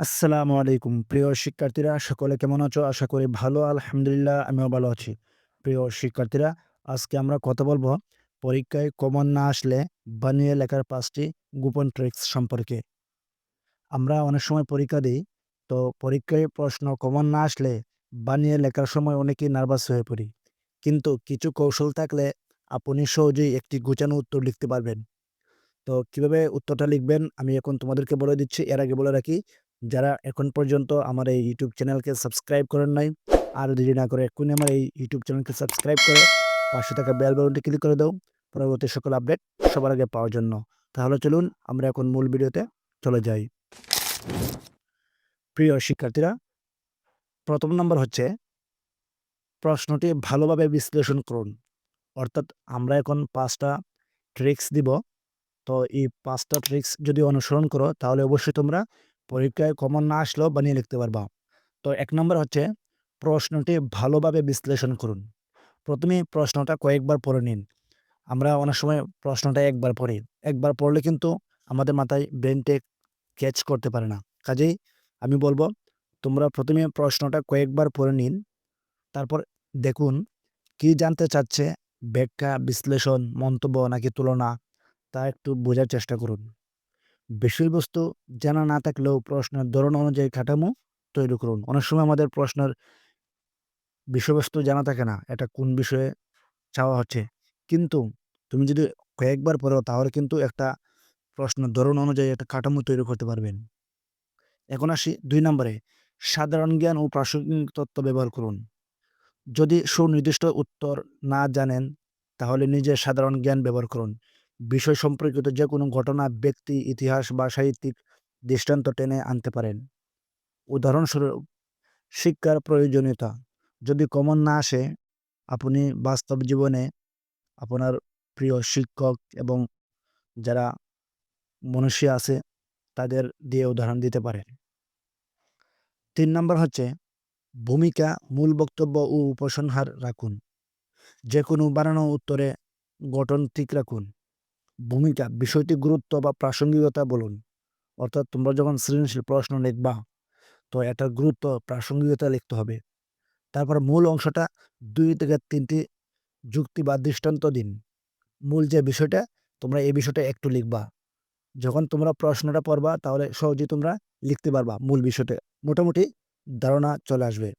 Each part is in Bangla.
আসসালামু আলাইকুম। প্রিয় শিক্ষার্থীরা, সকলে কেমন আছো? আশা করি ভালো, আলহামদুলিল্লাহ, আমিও ভালো আছি। প্রিয় শিক্ষার্থীরা, আজকে আমরা কথা বলব পরীক্ষায় কমন না আসলে বানিয়ে লেখার পাঁচটি গোপন ট্রিক্স সম্পর্কে। আমরা অনেক সময় পরীক্ষা দিই, তো পরীক্ষায় প্রশ্ন কমন না আসলে বানিয়ে লেখার সময় অনেকেই নার্ভাস হয়ে পড়ি। কিন্তু কিছু কৌশল থাকলে আপনি সহজেই একটি গোছানো উত্তর লিখতে পারবেন। তো কীভাবে উত্তরটা লিখবেন, আমি এখন তোমাদেরকে বলে দিচ্ছি। এর আগে বলে রাখি যারা এখন পর্যন্ত আমার এই ইউটিউব চ্যানেলকে সাবস্ক্রাইব করেন নাই, আর দেরি না করে এক্ষুনি আমার এই ইউটিউব চ্যানেলকে সাবস্ক্রাইব করে পাশে থাকা বেল বাটনটি ক্লিক করে দাও। পরবর্তী সকল আপডেট সবার আগে পাওয়ার জন্য। তাহলে চলুন আমরা এখন মূল ভিডিওতে চলে যাই। প্রিয় শিক্ষার্থীরা, প্রথম নম্বর হচ্ছে, প্রশ্নটি ভালোভাবে বিশ্লেষণ করুন। অর্থাৎ আমরা এখন পাঁচটা ট্রিক্স দিব। তো এই পাঁচটা ট্রিক্স যদি অনুসরণ করো, তাহলে অবশ্যই তোমরা পরীক্ষায় কমন না আসলেও বানিয়ে লিখতে পারবা। তো এক নম্বর হচ্ছে প্রশ্নটি ভালোভাবে বিশ্লেষণ করুন। প্রথমে প্রশ্নটা কয়েকবার পড়ে নিন। আমরা অনেক সময় প্রশ্নটা একবার পড়ি। একবার পড়লে কিন্তু আমাদের মাথায় ব্রেনটে ক্যাচ করতে পারে না। কাজেই আমি বলব, তোমরা প্রথমে প্রশ্নটা কয়েকবার পড়ে নিন। তারপর দেখুন কি জানতে চাচ্ছে, ব্যাখ্যা, বিশ্লেষণ, মন্তব্য নাকি তুলনা তা একটু বোঝার চেষ্টা করুন। বিষয়বস্তু জানা না থাকলেও প্রশ্নের ধরন অনুযায়ী কাঠামো তৈরি করুন। অনেক সময় আমাদের প্রশ্নের বিষয়বস্তু জানা থাকে না, এটা কোন বিষয়ে চাওয়া হচ্ছে। কিন্তু তুমি যদি কয়েকবার পড়ো, তাহলে কিন্তু একটা প্রশ্নের ধরন অনুযায়ী একটা কাঠামো তৈরি করতে পারবেন। এখন আসি দুই নম্বরে, সাধারণ জ্ঞান ও প্রাসঙ্গিক তত্ত্ব ব্যবহার করুন। যদি সুনির্দিষ্ট উত্তর না জানেন, তাহলে নিজের সাধারণ জ্ঞান ব্যবহার করুন। বিষয় সম্পর্কিত যে কোনো ঘটনা, ব্যক্তি, ইতিহাস বা সাহিত্যিক দৃষ্টান্ত টেনে আনতে পারেন। উদাহরণস্বরূপ, শিক্ষার প্রয়োজনীয়তা। যদি কমন না আসে, আপনি বাস্তব জীবনে আপনার প্রিয় শিক্ষক এবং যারা মনুষ্য আছে, তাদের দিয়ে উদাহরণ দিতে পারেন। তিন নম্বর হচ্ছে, ভূমিকা, মূল বক্তব্য ও উপসংহার রাখুন। যে কোনো বানানো উত্তরে গঠন ঠিক রাখুন। ভূমিকা বিষয়টি গুরুত্ব বা প্রাসঙ্গিকতা বলুন। অর্থাৎ তোমরা যখন সৃজনশীল প্রশ্ন লিখবা, তো এটার গুরুত্ব, প্রাসঙ্গিকতা লিখতে হবে। তারপর মূল অংশটা দুই থেকে তিনটি যুক্তি বা দৃষ্টান্ত দিন। মূল যে বিষয়টা, তোমরা এই বিষয়টা একটু লিখবা। যখন তোমরা প্রশ্নটা পড়বা, তাহলে সহজেই তোমরা লিখতে পারবা মূল বিষয়টা। মোটামুটি ধারণা চলে আসবে।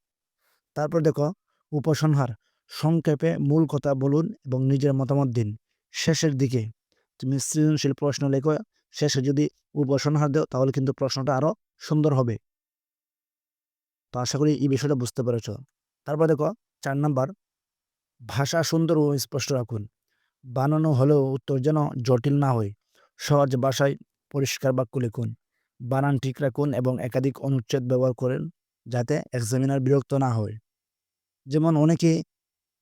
তারপর দেখো, উপসংহার, সংক্ষেপে মূল কথা বলুন এবং নিজের মতামত দিন। শেষের দিকে তুমি সৃজনশীল প্রশ্ন লেখো, শেষে যদি উপসংহার দেও, তাহলে কিন্তু প্রশ্নটা আরও সুন্দর হবে। তো আশা করি এই বিষয়টা বুঝতে পেরেছ। তারপর দেখো, চার নাম্বার, ভাষা সুন্দর ও স্পষ্ট রাখুন। বানানো হলেও উত্তর যেন জটিল না হয়। সহজ ভাষায় পরিষ্কার বাক্য লিখুন। বানান ঠিক রাখুন এবং একাধিক অনুচ্ছেদ ব্যবহার করেন যাতে এক্সামিনার বিরক্ত না হয়। যেমন অনেকে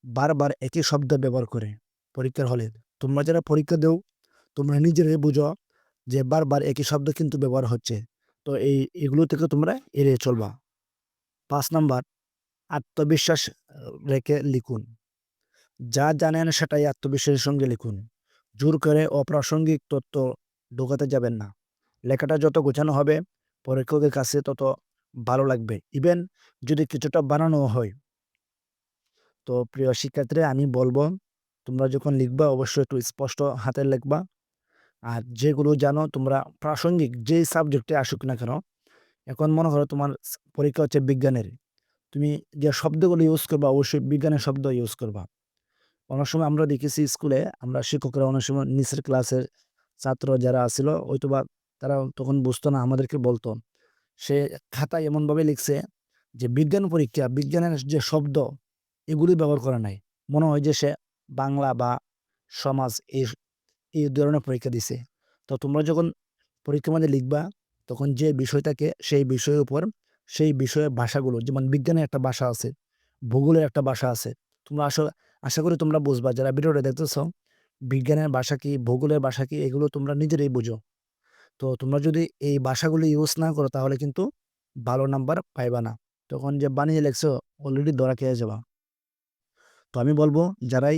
বারবার একই শব্দ ব্যবহার করে পরীক্ষার হলে। তোমরা যারা পরীক্ষা দেও তোমরা নিজেরাই বুঝো যে বারবার একই শব্দ কিন্তু ব্যবহার হচ্ছে। তো এই, এগুলো থেকে তোমরা এড়িয়ে চলবা। পাঁচ নাম্বার, আত্মবিশ্বাস রেখে লিখুন। যা জানেন সেটাই আত্মবিশ্বাসের সঙ্গে লিখুন। জোর করে অপ্রাসঙ্গিক তথ্য ঢোকাতে যাবেন না। লেখাটা যত গোছানো হবে, পরীক্ষকের কাছে তত ভালো লাগবে। ইভেন যদি কিছুটা বানানো হয়। তো প্রিয় শিক্ষার্থীরা, আমি বলব, তোমরা যখন লিখবা, অবশ্যই একটু স্পষ্ট হাতে লিখবা। আর যেগুলো জানো তোমরা প্রাসঙ্গিক, যেই সাবজেক্টে আসুক না কেন, এখন মনে করো তোমার পরীক্ষা হচ্ছে বিজ্ঞানের। তুমি যে শব্দগুলো ইউজ করবা, অবশ্যই বিজ্ঞানের শব্দ ইউজ করবা। অনেক সময় আমরা দেখেছি স্কুলে আমরা শিক্ষকরা অনেক সময় নিচের ক্লাসের ছাত্র যারা আসছিল হয়তোবা তারা তখন বুঝতো না, আমাদেরকে বলতো। সে খাতায় এমনভাবে লিখছে যে বিজ্ঞান পরীক্ষা, বিজ্ঞানের যে শব্দ এগুলি ব্যবহার করা নাই। মনে হয় যে সে বাংলা বা সমাজ এই এই ধরনের পরীক্ষা দিছে। তো তোমরা যখন পরীক্ষার মধ্যে লিখবা, তখন যে বিষয় থাকে সেই বিষয়ের উপর, সেই বিষয়ের ভাষাগুলো, যেমন বিজ্ঞানের একটা ভাষা আছে, ভূগোলের একটা ভাষা আছে, তোমরা আশা আশা করি তোমরা বুঝবা, যারা ভিডিওটা দেখতেছ, বিজ্ঞানের ভাষা কি, ভূগোলের ভাষা কি, এগুলো তোমরা নিজেরাই বুঝো। তো তোমরা যদি এই ভাষাগুলো ইউজ না করো, তাহলে কিন্তু ভালো নাম্বার পাইবা না। তখন যে বানিয়ে লেখছো অলরেডি ধরা খেয়ে যাবা। তো আমি বলব, যারাই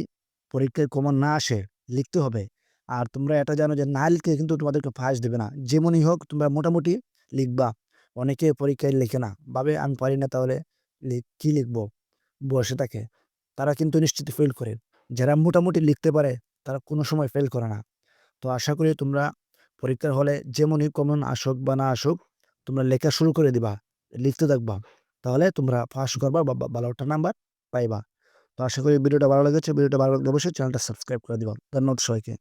পরীক্ষায় কমন না আসে, লিখতে হবে। আর তোমরা এটা জানো যে না লিখে কিন্তু তোমাদেরকে ফার্স্ট দেবে না যেমনই হোক, তোমরা মোটামুটি লিখবা অনেকে পরীক্ষায় লেখে না। ভাবে আমি পারি না তাহলে কি লিখব? বসে থাকে। তারা কিন্তু নিশ্চিত ফেল করে। যারা মোটামুটি লিখতে পারে, তারা কোনো সময় ফেল করে না। তো আশা করি তোমরা পরীক্ষার হলে যেমনই কমন আসুক বা না আসুক, তোমরা লেখা শুরু করে দিবা। লিখতে থাকবা। তাহলে তোমরা পাস করবা বা ভালো নাম্বার পাইবা। তো আশা করি ভিডিওটা ভালো লেগেছে। ভিডিওটা ভালো লাগলে অবশ্যই চ্যানেলটা সাবস্ক্রাইব করে দিবা। ধন্যবাদ সবাইকে।